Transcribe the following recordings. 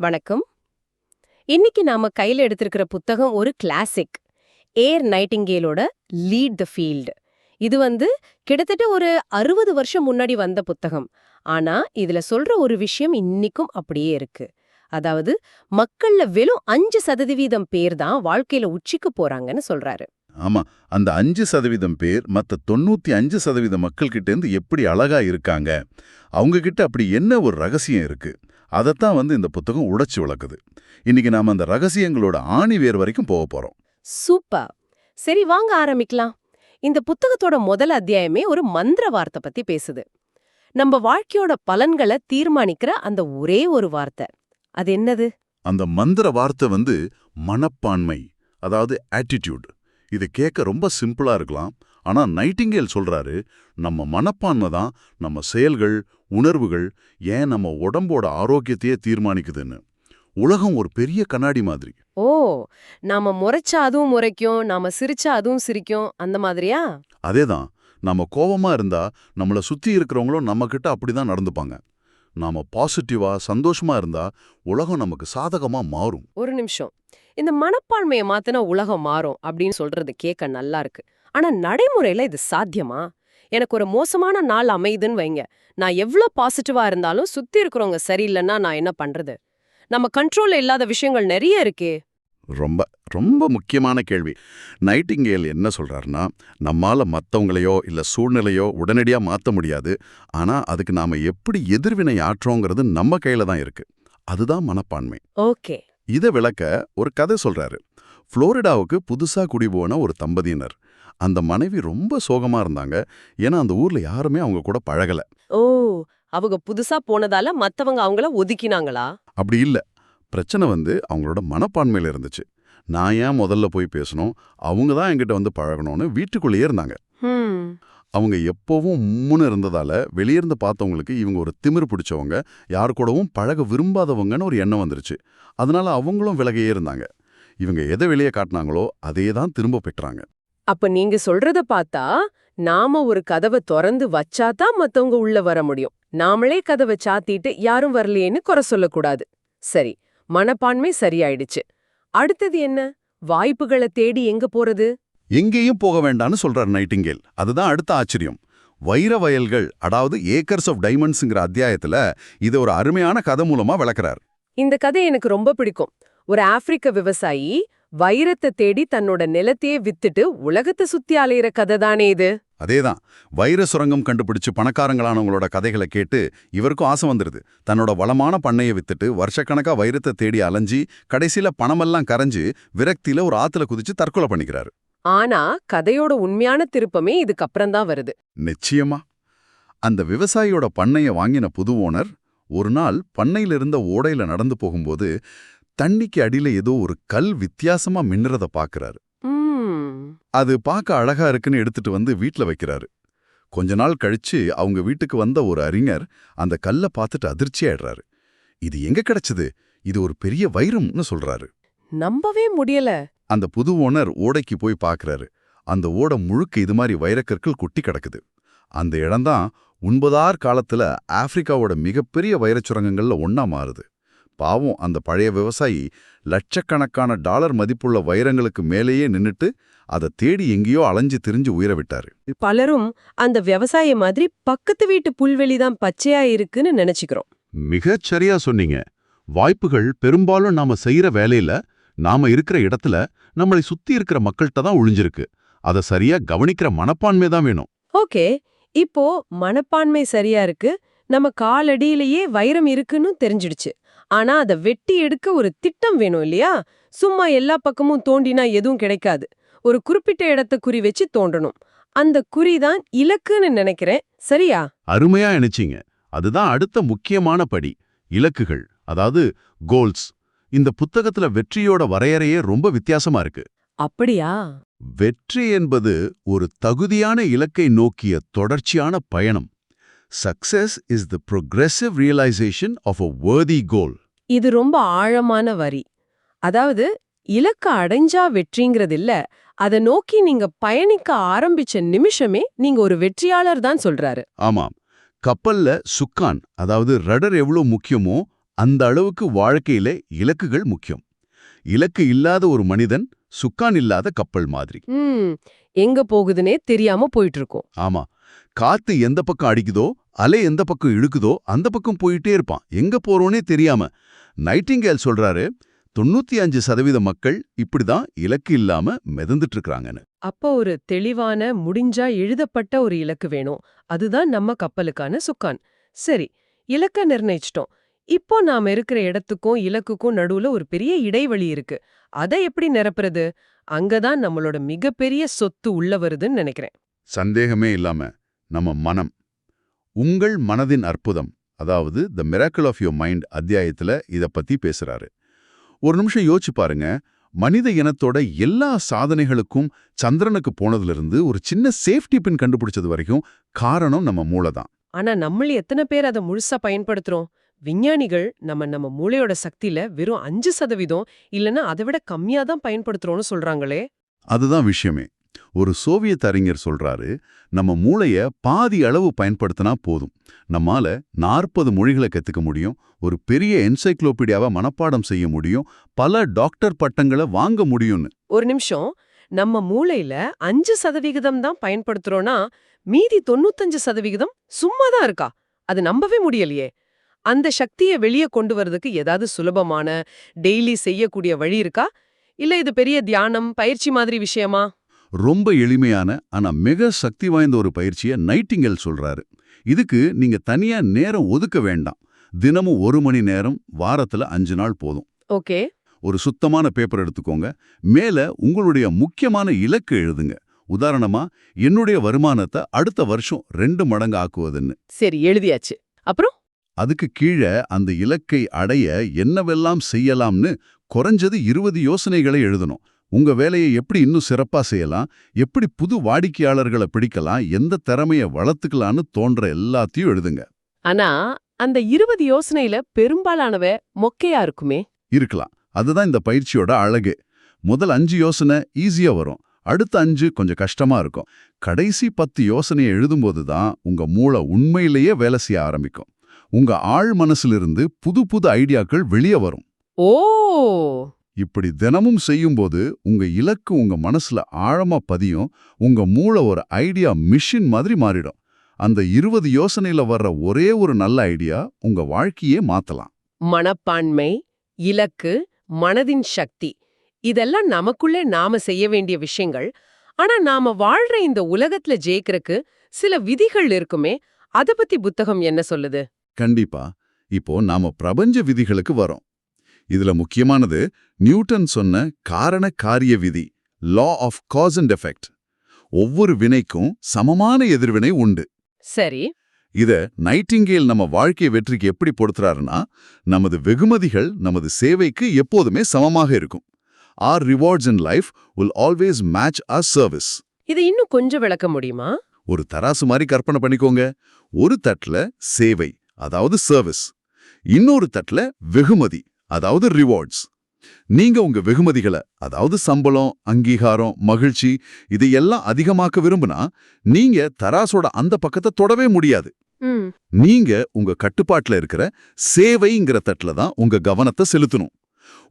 வணக்கம். இன்னைக்கு நாம கையில எடுத்திருக்கிற புத்தகம் ஒரு கிளாசிக் ஏர் நைட்டிங்கேலோட லீட் த ஃபீல்டு இது வந்து கிட்டத்தட்ட ஒரு அறுபது வருஷம் முன்னாடி வந்த புத்தகம். ஆனா இதுல சொல்ற ஒரு விஷயம் இன்னைக்கும் அப்படியே இருக்கு. அதாவது மக்கள்ல வெறும் அஞ்சு சதவீதம் பேர் தான் வாழ்க்கையில உச்சிக்கு போறாங்கன்னு சொல்றாரு. ஆமா அந்த அஞ்சு சதவீதம் பேர் மத்த தொண்ணூத்தி அஞ்சு சதவீத மக்கள்கிட்ட இருந்து எப்படி அழகா இருக்காங்க? அவங்க கிட்ட அப்படி என்ன ஒரு ரகசியம் இருக்கு? அதைத்தான் வந்து இந்த புத்தகம் உடைச்சு விளக்குது. இன்னைக்கு நாம அந்த ரகசியங்களோட ஆணி வேர் வரைக்கும் போக போறோம். சூப்பர். சரி வாங்க ஆரம்பிக்கலாம். இந்த புத்தகத்தோட முதல் அத்தியாயமே ஒரு மந்திர வார்த்தை பத்தி பேசுது. நம்ம வாழ்க்கையோட பலன்களை தீர்மானிக்கிற அந்த ஒரே ஒரு வார்த்தை. அது என்னது? அந்த மந்திர வார்த்தை வந்து மனப்பான்மை அதாவது ஆட்டிடியூட் இது கேட்க ரொம்ப சிம்பிளா இருக்கலாம். ஆனா நைட்டிங்கேல் சொல்றாரு நம்ம மனப்பான்மை தான் நம்ம செயல்கள் உணர்வுகள் ஏன் நம்ம உடம்போட ஆரோக்கியத்தையே தீர்மானிக்குதுன்னு. உலகம் ஒரு பெரிய கண்ணாடி மாதிரி. ஓ நாம முறைச்சா அதுவும் முறைக்கும் நாம சிரிச்சா அதுவும் சிரிக்கும் அந்த மாதிரியா? அதேதான். நம்ம கோவமா இருந்தா நம்மள சுத்தி இருக்கிறவங்களும் நம்ம கிட்ட அப்படிதான் நடந்துப்பாங்க. நாம பாசிட்டிவா சந்தோஷமா இருந்தா உலகம் நமக்கு சாதகமா மாறும். ஒரு நிமிஷம். இந்த மனப்பான்மையை மாத்தினா உலகம் மாறும் அப்படின்னு சொல்றது கேட்க நல்லா இருக்கு. ஆனா நடைமுறையில இது சாத்தியமா? எனக்கு ஒரு மோசமான நாள் அமையுதுன்னு வைங்க. நான் எவ்ளோ பாசிட்டிவா இருந்தாலும் சுத்தி இருக்கிறவங்க சரியில்லைன்னா நான் என்ன பண்றது? நம்ம கண்ட்ரோல்ல இல்லாத விஷயங்கள் நிறைய இருக்கே. ரொம்ப ரொம்ப முக்கியமான கேள்வி. நைட்டிங்கேல் என்ன சொல்றாருன்னா நம்மால மத்தவங்களையோ இல்ல சூழ்நிலையோ உடனடியா மாத்த முடியாது. ஆனா அதுக்கு நாம எப்படி எதிர்வினை ஆற்றோங்கிறது நம்ம கையில தான் இருக்கு. அதுதான் மனப்பான்மை. ஓகே. இதை விளக்க ஒரு கதை சொல்றாரு. புளோரிடாவுக்கு புதுசா குடிபோன ஒரு தம்பதியினர். அந்த மனைவி ரொம்ப சோகமா இருந்தாங்க. ஏன்னா அந்த ஊர்ல யாருமே அவங்க கூட பழகல. ஓ அவங்க புதுசா போனதால மத்தவங்க அவங்கள ஒதுக்கினாங்களா? அப்படி இல்ல. பிரச்சனை வந்து அவங்களோட மனப்பான்மையில இருந்துச்சு. நான் ஏன் முதல்ல போய் பேசணும்? அவங்க தான் என்கிட்ட வந்து பழகணும்னு வீட்டுக்குள்ளேயே இருந்தாங்க. அவங்க எப்போவும் முன்னு இருந்ததால வெளியிருந்து பார்த்தவங்களுக்கு இவங்க ஒரு திமிரு பிடிச்சவங்க யார் கூடவும் பழக விரும்பாதவங்கன்னு ஒரு எண்ணம் வந்துருச்சு. அதனால அவங்களும் விலகையே இருந்தாங்க. இவங்க எதை வெளியே காட்டினாங்களோ அதே தான் திரும்ப பெற்றாங்க. அப்ப நீங்க சொல்றத பார்த்தா நாம ஒரு கதவை திறந்து வச்சாதான் மத்தவங்க உள்ள வர முடியும். நாமளே கதவை சாத்திட்டு யாரும் வரலையேன்னு குறை சொல்லக்கூடாது. சரி மனப்பான்மை சரியாயிடுச்சு. அடுத்தது என்ன? வாய்ப்புகளை தேடி எங்க போறது? எங்கேயும் போக வேண்டாம்னு சொல்றார் நைட்டிங்கேல். அதுதான் அடுத்த ஆச்சரியம். வைர வயல்கள் அதாவது ஏக்கர்ஸ் ஆஃப் டைமண்ட்ஸுங்கிற அத்தியாயத்துல இதை ஒரு அருமையான கதை மூலமா விளக்குறார். இந்த கதை எனக்கு ரொம்ப பிடிக்கும். ஒரு ஆப்பிரிக்க விவசாயி வைரத்தை தேடி தன்னோட நிலத்தையே வித்துட்டு உலகத்தை சுத்தி அலையிற கதை தானே இது? அதேதான். வைர சுரங்கம் கண்டுபிடிச்சு பணக்காரங்களானவங்களோட கதைகளை கேட்டு இவருக்கும் ஆசை வந்துருது. தன்னோட வளமான பண்ணையை வித்துட்டு வருஷக்கணக்கா வைரத்தை தேடி அலைஞ்சி கடைசியில பணமெல்லாம் கரைஞ்சு விரக்தியில ஒரு ஆத்துல குதிச்சு தற்கொலை பண்ணிக்கிறாரு. ஆனா கதையோட உண்மையான திருப்பமே இதுக்கப்புறம் தான் வருது. நிச்சயமா. அந்த விவசாயியோட பண்ணைய வாங்கின புது ஓனர் ஒரு நாள் பண்ணையில இருந்த ஓடையில நடந்து போகும்போது தண்ணிக்கு அடியில ஏதோ ஒரு கல் வித்தியாசமா மின்னுறத பாக்குறாரு. அது பார்க்க அழகா இருக்குன்னு எடுத்துட்டு வந்து வீட்ல வைக்கிறாரு. கொஞ்ச நாள் கழிச்சு அவங்க வீட்டுக்கு வந்த ஒரு அறிஞர் அந்த கல்லை பார்த்துட்டு அதிர்ச்சியாயிடுறாரு இது எங்க கிடைச்சது? இது ஒரு பெரிய வைரம்னு சொல்றாரு. நம்பவே முடியல. அந்த புது ஓனர் ஓடைக்கு போய் பார்க்கறாரு அந்த ஓடை முழுக்க இது மாதிரி வைரக்கற்கள் கொட்டி கிடக்குது. அந்த இடம்தான் உண்பதார் காலத்துல ஆப்பிரிக்காவோட மிகப்பெரிய வைரச் சுரங்கங்கள்ல ஒண்ணா மாறுது. பாவம் அந்த பழைய விவசாயி லட்சக்கணக்கான டாலர் மதிப்புள்ள வைரங்களுக்கு மேலேயே நின்னுட்டு அதை தேடி எங்கேயோ அலைஞ்சு திரிஞ்சு உயிரை விட்டாரு. பலரும் அந்த விவசாய மாதிரி பக்கத்து வீட்டு புல்வெளி தான் பச்சையா இருக்குன்னு நினைச்சுக்கிறோம். மிகச் சரியா சொன்னீங்க. வாய்ப்புகள் பெரும்பாலும் நாம செய்யற வேலையில நாம இருக்கிற இடத்துல நம்மளை சுத்தி இருக்கிற மக்கள்கிட்ட தான் ஒளிஞ்சிருக்கு. அதை சரியா கவனிக்கிற மனப்பான்மை தான் வேணும். ஓகே. இப்போ மனப்பான்மை சரியா இருக்கு. நம்ம காலடியிலேயே வைரம் இருக்குன்னு தெரிஞ்சிடுச்சு. ஆனா அதை வெட்டி எடுக்க ஒரு திட்டம் வேணும் இல்லையா? சும்மா எல்லா பக்கமும் தோண்டினா எதுவும் கிடைக்காது. ஒரு குறிப்பிட்ட இடத்த குறி வச்சு தோண்டணும். அந்த குறி தான் இலக்குன்னு நினைக்கிறேன். சரியா? அருமையா நினைச்சீங்க. அதுதான் அடுத்த முக்கியமான படி. இலக்குகள் அதாவது கோல்ஸ் இந்த புத்தகத்துல வெற்றியோட வரையறையே ரொம்ப வித்தியாசமா இருக்கு. அப்படியா? வெற்றி என்பது ஒரு தகுதியான இலக்கை நோக்கிய தொடர்ச்சியான பயணம். Success is the progressive realization of a worthy goal இது ரொம்ப ஆழமான வரி. அதாவது இலக்க அடைஞ்சா வெற்றிங்கிறது இல்ல அதை நோக்கி நீங்க பயணிக்க ஆரம்பிச்ச நிமிஷமே நீங்க ஒரு வெற்றியாளர் தான் சொல்றாரு. ஆமாம். கப்பல்ல சுக்கான் அதாவது ரடர் எவ்வளவு முக்கியமோ அந்த அளவுக்கு வாழ்க்கையில இலக்குகள் முக்கியம். இலக்கு இல்லாத ஒரு மனிதன் சுக்கான் இல்லாத கப்பல் மாதிரி. எங்க போகுதுன்னே தெரியாம போயிட்டு இருக்கோம். ஆமா. காத்து எந்த பக்கம் அடிக்குதோ அலை எந்த பக்கம் இழுக்குதோ அந்த பக்கம் போயிட்டே இருப்பான். எங்க போறோனே தெரியாம. நைட்டிங்கேல் சொல்றாரு தொண்ணூத்தி அஞ்சு சதவீத மக்கள் இப்படிதான் இலக்கு இல்லாம மிதந்துட்டு இருக்காங்கன்னு அப்போ ஒரு தெளிவான முடிஞ்சா எழுதப்பட்ட ஒரு இலக்கு வேணும். அதுதான் நம்ம கப்பலுக்கான சுக்கான். சரி இலக்க நிர்ணயிச்சிட்டோம். இப்போ நாம இருக்கிற இடத்துக்கும் இலக்குக்கும் நடுவுல ஒரு பெரிய இடைவெளி இருக்கு. அதை எப்படி நிரப்புறது? அங்கதான் நம்மளோட மிகப்பெரிய சொத்து உள்ள வருதுன்னு நினைக்கிறேன். சந்தேகமே இல்லாம நம்ம மனம் உங்கள் மனதின் அற்புதம் அதாவது the miracle of your mind அத்தியாயத்துல இத பத்தி பேசுறாரு. ஒரு நிமிஷம் யோசிச்சு பாருங்க. மனித இனத்தோட எல்லா சாதனைகளுக்கும் சந்திரனுக்கு போனதிலிருந்து ஒரு சின்ன சேஃப்டி பின் கண்டுபிடிச்சது வரைக்கும் காரணம் நம்ம மூளை தான் ஆனா நம்மள எத்தனை பேர் அதை முழுசா பயன்படுத்துறோம்? விஞ்ஞானிகள் நம்ம நம்ம மூளையோட சக்தியில வெறும் அஞ்சு சதவீதம் இல்லனா அதை விட கம்மியா தான் பயன்படுத்துறோம்னு சொல்றாங்களே. அதுதான் விஷயமே. ஒரு சோவியத் அறிஞர் சொல்றாரு நம்ம மூளைய பாதி அளவு பயன்படுத்தினா போதும். நம்மால நாற்பது மொழிகளை கத்துக்க முடியும் ஒரு பெரிய என்சைக்ளோபீடியாவை மனப்பாடம் செய்ய முடியும் பல டாக்டர் பட்டங்களை வாங்க முடியும்னு. ஒரு நிமிஷம். நம்ம மூளையில அஞ்சு சதவிகிதம் தான் பயன்படுத்துறோம்னா மீதி தொண்ணூத்தஞ்சு சதவிகிதம் சும்மா தான் இருக்கா? அது நம்பவே முடியலையே. அந்த சக்தியை வெளியே கொண்டு வரதுக்கு ஏதாவது சுலபமான டெய்லி செய்யக்கூடிய வழி இருக்கா? இல்ல இது பெரிய தியானம் பயிற்சி மாதிரி விஷயமா? ரொம்ப எளிமையான ஆனா மிக சக்தி வாய்ந்த ஒரு பயிற்சியை நைட்டிங்கல் சொல்றாரு. இதுக்கு நீங்க தனியா நேரம் ஒதுக்க வேண்டாம். தினமும் ஒரு மணி நேரம் வாரத்துல அஞ்சு நாள் போதும். ஓகே. ஒரு சுத்தமான பேப்பர் எடுத்துக்கோங்க. மேல உங்களுடைய முக்கியமான இலக்கு எழுதுங்க. உதாரணமா என்னுடைய வருமானத்தை அடுத்த வருஷம் ரெண்டு மடங்கு ஆக்குவதுன்னு. சரி எழுதியாச்சு. அப்புறம்? அதுக்கு கீழே அந்த இலக்கை அடைய என்னவெல்லாம் செய்யலாம்னு குறைஞ்சது இருபது யோசனைகளை எழுதணும். உங்க வேலையை எப்படி இன்னும் சிறப்பா செய்யலாம்? எப்படி புது வாடிக்கையாளர்களை பிடிக்கலாம்? எந்த திறமைய வளர்த்துக்கலாம்னு தோன்ற எல்லாத்தையும் எழுதுங்க. ஆனா அந்த இருபது யோசனையில பெரும்பாலானவ மொக்கையா இருக்குமே? இருக்கலாம். அதுதான் இந்த பயிற்சியோட அழகு. முதல் அஞ்சு யோசனை ஈஸியா வரும். அடுத்த அஞ்சு கொஞ்சம் கஷ்டமா இருக்கும். கடைசி பத்து யோசனையை எழுதும்போது தான் உங்க மூளை உண்மையிலேயே வேலை செய்ய ஆரம்பிக்கும். உங்க ஆழ் மனசிலிருந்து புது புது ஐடியாக்கள் வெளியே வரும். ஓ! இப்படி தினமும் செய்யும்போது உங்க இலக்கு உங்க மனசுல ஆழமா பதியும். உங்க மூளை ஒரு ஐடியா மிஷின் மாதிரி மாறிடும். அந்த இருபது யோசனையில வர்ற ஒரே ஒரு நல்ல ஐடியா உங்க வாழ்க்கையே மாத்தலாம். மனப்பான்மை இலக்கு மனதின் சக்தி. இதெல்லாம் நமக்குள்ளே நாம செய்ய வேண்டிய விஷயங்கள். ஆனா நாம வாழ்ற இந்த உலகத்துல ஜெயிக்கிறதுக்கு சில விதிகள் இருக்குமே. அத பத்தி புத்தகம் என்ன சொல்லுது? கண்டிப்பா. இப்போ நாம பிரபஞ்ச விதிகளுக்கு வரோம். இதுல முக்கியமானது நியூட்டன் சொன்ன காரண காரிய விதி law of cause and effect ஒவ்வொரு வினைக்கும் சமமான எதிர்வினை உண்டு. சரி. இத நைட்டிங்கேல் நம்ம வாழ்க்கை வெற்றிக்கு எப்படி பொடுத்துறாருன்னா நமது வெகுமதிகள் நமது சேவைக்கு எப்போதுமே சமமாக இருக்கும். Our rewards in life will always match our service இதை இன்னும் கொஞ்சம் விளக்க முடியுமா? ஒரு தராசு மாதிரி கற்பனை பண்ணிக்கோங்க. ஒரு தட்டுல சேவை அதாவது சர்வீஸ் இன்னொரு தட்டுல வெகுமதி. அதாவது ரிவார்ட்ஸ் நீங்க உங்க வெகுமதிகளை அதாவது சம்பளம் அங்கீகாரம் மகிழ்ச்சி இதையெல்லாம் அதிகமாக்க விரும்புனா நீங்க தராசோட அந்த பக்கத்தை தொடவே முடியாது. நீங்க உங்க கட்டுப்பாட்டுல இருக்கிற சேவைங்கிற தட்டுல தான் உங்க கவனத்தை செலுத்தணும்.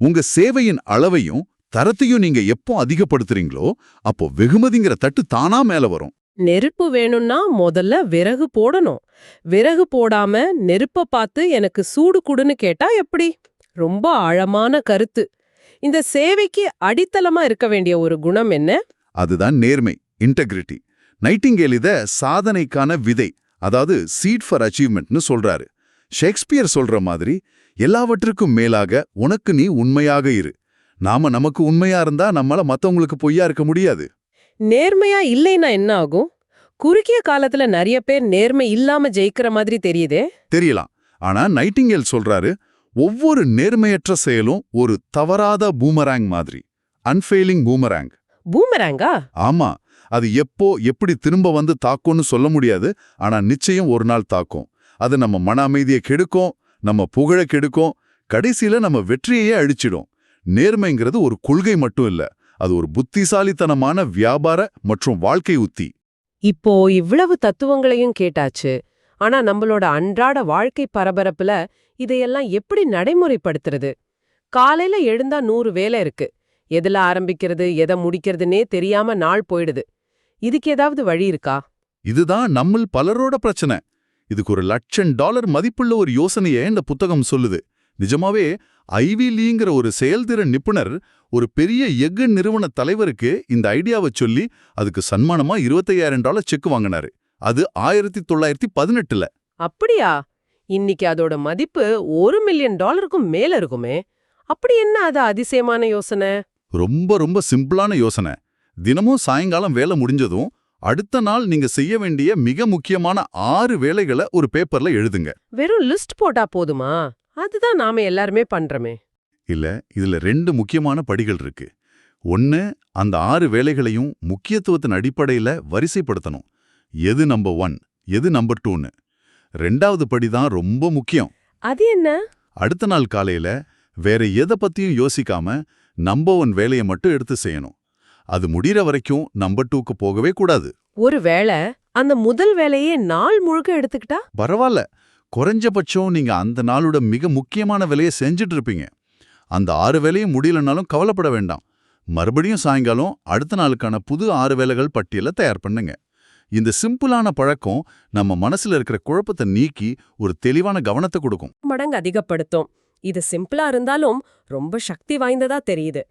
உங்க சேவையின் அளவையும் தரத்தையும் நீங்க எப்போ அதிகப்படுத்துறீங்களோ அப்போ வெகுமதிங்கிற தட்டு தானா மேல வரும். நெருப்பு வேணும்னா முதல்ல விறகு போடணும். விறகு போடாம நெருப்ப பார்த்து எனக்கு சூடு குடுன்னு கேட்டா எப்படி? ரொம்ப ஆழமான கருத்து. இந்த சேவைக்கு அடித்தளமா இருக்க வேண்டிய ஒரு குணம் என்ன? அதுதான் நேர்மை இன்டெகிரிட்டி நைட்டிங்கேல் இத சாதனைக்கான விதை அதாவது சீட் ஃபார் அச்சீவ்மெண்ட்னு சொல்றாரு. ஷேக்ஸ்பியர் சொல்ற மாதிரி எல்லாவற்றுக்கும் மேலாக உனக்கு நீ உண்மையாக இரு. நாம நமக்கு உண்மையா இருந்தா நம்மள மத்தவங்களுக்கு பொய்யா இருக்க முடியாது. நேர்மையா இல்லைன்னா என்ன ஆகும்? குறுகிய காலத்துல நிறைய பேர் நேர்மை இல்லாம ஜெயிக்கிற மாதிரி தெரியுதே? தெரியலாம். ஆனா நைட்டிங்கேல் சொல்றாரு ஒவ்வொரு நேர்மையற்ற செயலும் ஒரு தவறாத பூமராங் மாதிரி. அன்ஃபெயிலிங் பூமராங் பூமராங்கா ஆமா. அது எப்போ எப்படி திரும்ப வந்து தாக்கும்னு சொல்ல முடியாது. ஆனா நிச்சயம் ஒரு நாள் தாக்கும். அது நம்ம மன அமைதியை கெடுக்கும் நம்ம புகழ கெடுக்கும் கடைசியில நம்ம வெற்றியையே அழிச்சிடும். நேர்மைங்கிறது ஒரு கொள்கை மட்டும் இல்ல. அது ஒரு புத்திசாலித்தனமான வியாபார மற்றும் வாழ்க்கை உத்தி. இப்போ இவ்வளவு தத்துவங்களையும் கேட்டாச்சு. ஆனா நம்மளோட அன்றாட வாழ்க்கை பரபரப்புல இதையெல்லாம் எப்படி நடைமுறைப்படுத்துறது? காலையில எழுந்தா நூறு வேலை இருக்கு. எதுல ஆரம்பிக்கிறது எதை முடிக்கிறதுனே தெரியாம நாள் போயிடுது. இதுக்கு ஏதாவது வழி இருக்கா? இதுதான் நம்மள் பலரோட பிரச்சனை. இதுக்கு ஒரு லட்சம் டாலர் மதிப்புள்ள ஒரு யோசனையை இந்த புத்தகம் சொல்லுது. நிஜமாவே ஐவி லீங்கிற ஒரு செயல்திறன் நிபுணர் ஒரு பெரிய எஃகு நிறுவன தலைவருக்கு இந்த ஐடியாவை சொல்லி அதுக்கு சன்மானமா 25000 டாலர் செக் வாங்கினாரு. அது ஆயிரத்தி தொள்ளாயிரத்தி பதினெட்டுல. அப்படியா? இன்னைக்கு அதோட மதிப்பு ஒரு மில்லியன் டாலருக்கும் மேல இருக்குமே. அப்படி என்ன அது அதிசயமான யோசனை? ரொம்ப ரொம்ப சிம்பிளான யோசனை. தினமும் சாயங்காலம் வேலை முடிஞ்சதும் அடுத்த நாள் நீங்க செய்ய வேண்டிய மிக முக்கியமான ஆறு வேலைகளை ஒரு பேப்பர்ல எழுதுங்க. வெறும் லிஸ்ட் போட்டா போதுமா? அதுதான் நாம எல்லாருமே பண்றோமே. இல்ல இதுல ரெண்டு முக்கியமான படிகள் இருக்கு. ஒன்னு அந்த ஆறு வேலைகளையும் முக்கியத்துவத்தின் அடிப்படையில வரிசைப்படுத்தணும். எது நம்பர் ஒன் எது நம்பர் டூன்னு ரெண்டாவது படி தான் ரொம்ப முக்கியம். அது என்ன? அடுத்த நாள் காலையில வேற எதை பத்தியும் யோசிக்காம நம்பர் ஒன் வேலையை மட்டும் எடுத்து செய்யணும். அது முடியற வரைக்கும் நம்பர் டூக்கு போகவே கூடாது. ஒருவேளை அந்த முதல் வேலையே நாள் முழுக்க எடுத்துக்கிட்டா? பரவாயில்ல. குறைஞ்சபட்சம் நீங்க அந்த நாளோட மிக முக்கியமான வேலையை செஞ்சுட்டு இருப்பீங்க. அந்த ஆறு வேலையும் முடியலனாலும் கவலைப்பட வேண்டாம். மறுபடியும் சாயங்காலம் அடுத்த நாளுக்கான புது ஆறு வேலைகள் பட்டியலை தயார் பண்ணுங்க. இந்த சிம்பிளான பழக்கம் நம்ம மனசுல இருக்கிற குழப்பத்தை நீக்கி ஒரு தெளிவான கவனத்தை கொடுக்கும். மடங்கு அதிகப்படுத்தும். இது சிம்பிளா இருந்தாலும் ரொம்ப சக்தி வாய்ந்ததா தெரியுது.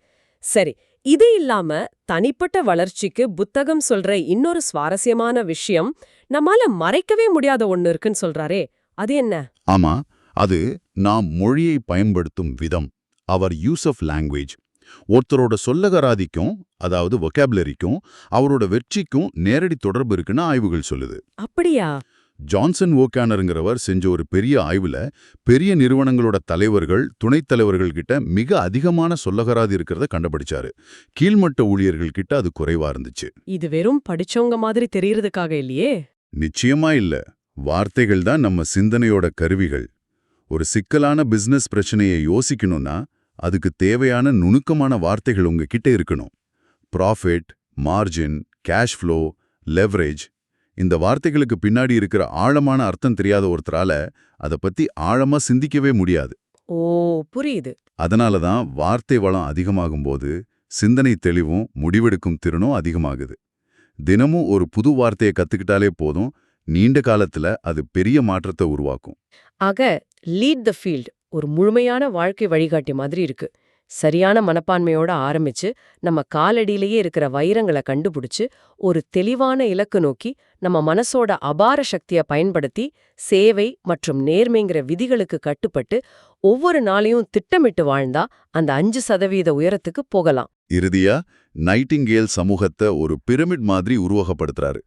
சரி இது இல்லாம தனிப்பட்ட வளர்ச்சிக்கு புத்தகம் சொல்ற இன்னொரு சுவாரஸ்யமான விஷயம் நம்மால மறைக்கவே முடியாத ஒண்ணு இருக்குன்னு சொல்றாரே அது என்ன? ஆமா அது நாம் மொழியை பயன்படுத்தும் விதம் அவர் யூஸ் ஆஃப் லாங்குவேஜ் ஒருத்தரோட சொல்லகராதிக்கும் அதாவது வொக்காபுலரிக்கும் அவரோட வெற்றிக்கும் நேரடி தொடர்பு இருக்குன்னு ஆய்வுகள் சொல்லுது. அப்படியா? ஜான்சன் ஓகானருங்கிறவர் செஞ்ச ஒரு பெரிய ஆய்வுல பெரிய நிறுவனங்களோட தலைவர்கள் துணைத் தலைவர்கள் கிட்ட மிக அதிகமான சொல்லகராதி இருக்கிறத கண்டுபிடிச்சாரு. கீழ்மட்ட ஊழியர்கள் கிட்ட அது குறைவா இருந்துச்சு. இது வெறும் படிச்சவங்க மாதிரி தெரியறதுக்காக இல்லையே? நிச்சயமா இல்ல. வார்த்தைகள் தான் நம்ம சிந்தனையோட கருவிகள். ஒரு சிக்கலான பிசினஸ் பிரச்சனையை யோசிக்கணும்னா அதுக்கு தேவையான நுணுக்கமான வார்த்தைகள் உங்ககிட்ட இருக்கணும். Profit margin cash flow leverage இந்த வார்த்தைகளுக்கு பின்னாடி இருக்கிற ஆழமான அர்த்தம் தெரியாத ஒருத்தரால அதை பத்தி ஆழமா சிந்திக்கவே முடியாது. ஓ புரியுது. அதனால தான் வார்த்தை வளம் அதிகமாகும்போது சிந்தனை தெளிவும் முடிவெடுக்கும் திறனும் அதிகமாகுது. தினமும் ஒரு புது வார்த்தையை கத்துக்கிட்டாலே போதும் நீண்ட காலத்துல அது பெரிய மாற்றத்தை உருவாக்கும். ஆக லீட் த ஃபீல்ட் ஒரு முழுமையான வாழ்க்கை வழிகாட்டி மாதிரி இருக்கு. சரியான மனப்பான்மையோட ஆரம்பிச்சு நம்ம காலடியிலேயே இருக்கிற வைரங்களை கண்டுபிடிச்சு ஒரு தெளிவான இலக்கு நோக்கி நம்ம மனசோட அபார சக்தியை பயன்படுத்தி சேவை மற்றும் நேர்மைங்கிற விதிகளுக்கு கட்டுப்பட்டு ஒவ்வொரு நாளையும் திட்டமிட்டு வாழ்ந்தா அந்த அஞ்சு சதவீத உயரத்துக்கு போகலாம். இறுதியா நைட்டிங்கேல் சமூகத்தை ஒரு பிரமிட் மாதிரி உருவகப்படுத்துறாரு.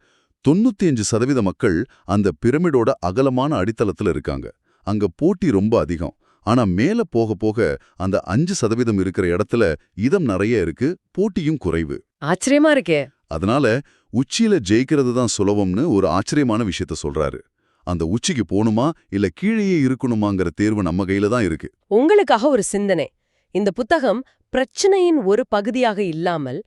தொண்ணூத்தி அஞ்சு சதவீத மக்கள் அந்த பிரமிடோட அகலமான அடித்தளத்துல இருக்காங்க. அங்க போட்டி ரொம்ப அதிகம். ஆனா மேல போக போக அந்த அஞ்சு சதவீதம் இருக்கிற இடத்துல இதம் நிறைய இருக்கு போட்டியும் குறைவு. ஆச்சரியமா இருக்கே. அதனால உச்சியில ஜெயிக்கிறது தான் சுலபம்னு ஒரு ஆச்சரியமான விஷயத்த சொல்றாரு. அந்த உச்சிக்கு போணுமா இல்ல கீழேயே இருக்கணுமாங்கிற தேர்வு நம்ம கையில தான் இருக்கு. உங்களுக்காக ஒரு சிந்தனை. இந்த புத்தகம் பிரச்சனையின் ஒரு பகுதியாக இல்லாமல்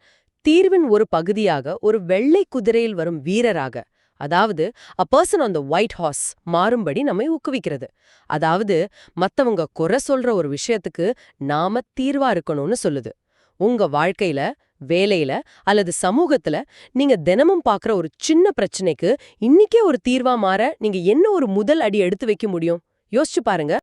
தீர்வின் ஒரு பகுதியாக ஒரு வெள்ளை குதிரையில் வரும் வீரராக அதாவது a person on the white horse மாறும்படி நம்மை ஊக்குவிக்கிறது. அதாவது மத்தவங்க குறை சொல்ற ஒரு விஷயத்துக்கு நாம தீர்வா இருக்கணும்னு சொல்லுது. உங்க வாழ்க்கையில வேலையில அல்லது சமூகத்துல நீங்க தினமும் பார்க்குற ஒரு சின்ன பிரச்சனைக்கு இன்னிக்கே ஒரு தீர்வா மாற நீங்க என்ன ஒரு முதல் அடி எடுத்து வைக்க முடியும்? யோசிச்சு பாருங்க.